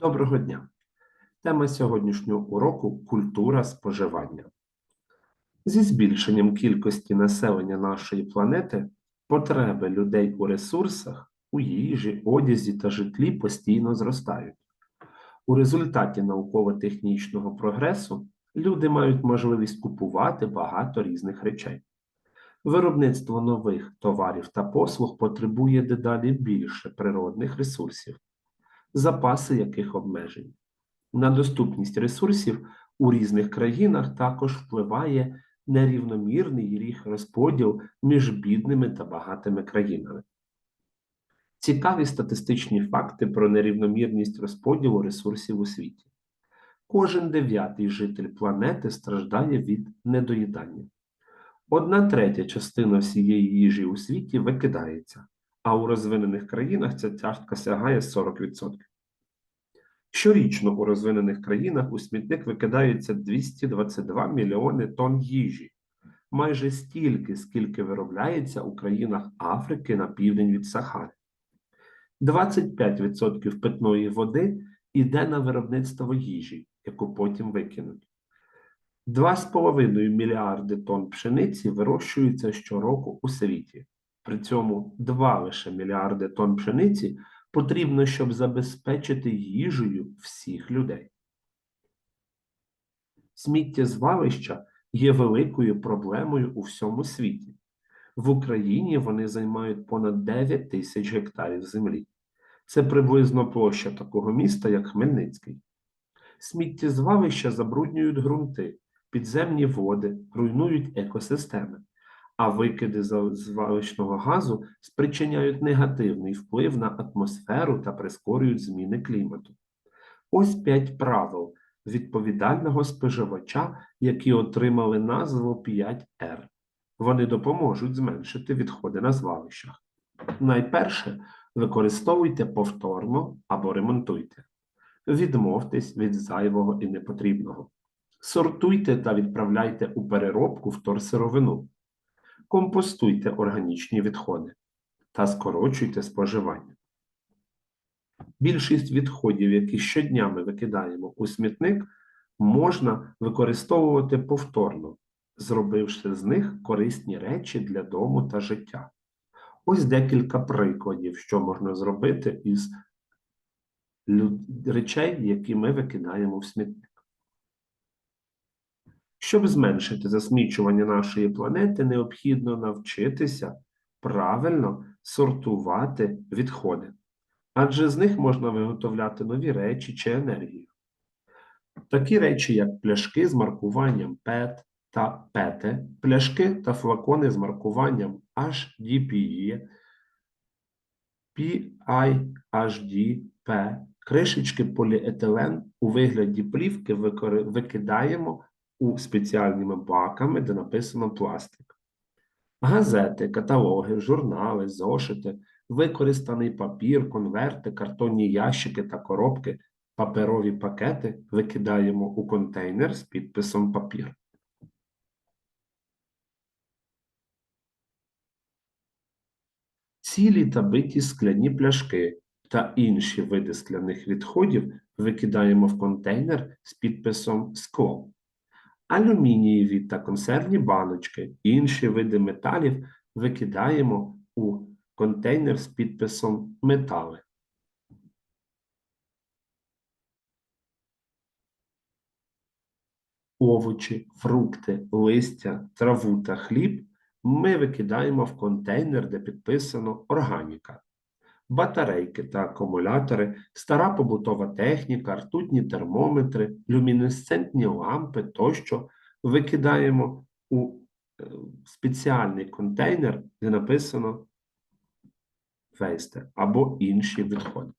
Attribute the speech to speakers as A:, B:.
A: Доброго дня! Тема сьогоднішнього уроку культура споживання. Зі збільшенням кількості населення нашої планети потреби людей у ресурсах, у їжі, одязі та житлі постійно зростають. У результаті науково-технічного прогресу люди мають можливість купувати багато різних речей. Виробництво нових товарів та послуг потребує дедалі більше природних ресурсів, запаси яких обмежені. На доступність ресурсів у різних країнах також впливає нерівномірний їх розподіл між бідними та багатими країнами. Цікаві статистичні факти про нерівномірність розподілу ресурсів у світі. Кожен дев'ятий житель планети страждає від недоїдання. Одна третя частина всієї їжі у світі викидається, а у розвинених країнах ця частка сягає 40%. Щорічно у розвинених країнах у смітник викидається 222 мільйони тонн їжі, майже стільки, скільки виробляється у країнах Африки на південь від Сахари. 25% питної води йде на виробництво їжі, яку потім викинуть. 2,5 мільярди тонн пшениці вирощуються щороку у світі. При цьому 2 лише мільярди тонн пшениці потрібно, щоб забезпечити їжею всіх людей. Сміттєзвалища є великою проблемою у всьому світі. В Україні вони займають понад 9 тисяч гектарів землі. Це приблизно площа такого міста, як Хмельницький. Сміттєзвалища забруднюють ґрунти, підземні води, руйнують екосистеми, а викиди звалищного газу спричиняють негативний вплив на атмосферу та прискорюють зміни клімату. Ось п'ять правил відповідального споживача, які отримали назву 5R. Вони допоможуть зменшити відходи на звалищах. Найперше, використовуйте повторно або ремонтуйте. Відмовтесь від зайвого і непотрібного. Сортуйте та відправляйте у переробку вторсировину. Компостуйте органічні відходи та скорочуйте споживання. Більшість відходів, які щодня ми викидаємо у смітник, можна використовувати повторно, зробивши з них корисні речі для дому та життя. Ось декілька прикладів, що можна зробити із речей, які ми викидаємо в смітник. Щоб зменшити засмічування нашої планети, необхідно навчитися правильно сортувати відходи, адже з них можна виготовляти нові речі чи енергію. Такі речі, як пляшки з маркуванням PET та PET, пляшки та флакони з маркуванням HDPE, PIHD, P, кришечки поліетилен у вигляді плівки викидаємо у спеціальними баками, де написано пластик. Газети, каталоги, журнали, зошити, використаний папір, конверти, картонні ящики та коробки, паперові пакети викидаємо у контейнер з підписом папір. Цілі та биті скляні пляшки та інші види скляних відходів викидаємо в контейнер з підписом скло. Алюмінієві та консервні баночки, інші види металів викидаємо у контейнер з підписом метали. Овочі, фрукти, листя, траву та хліб ми викидаємо в контейнер, де підписано органіка. Батарейки та акумулятори, стара побутова техніка, ртутні термометри, люмінесцентні лампи тощо викидаємо у е, спеціальний контейнер, де написано фейстер або інші відходи.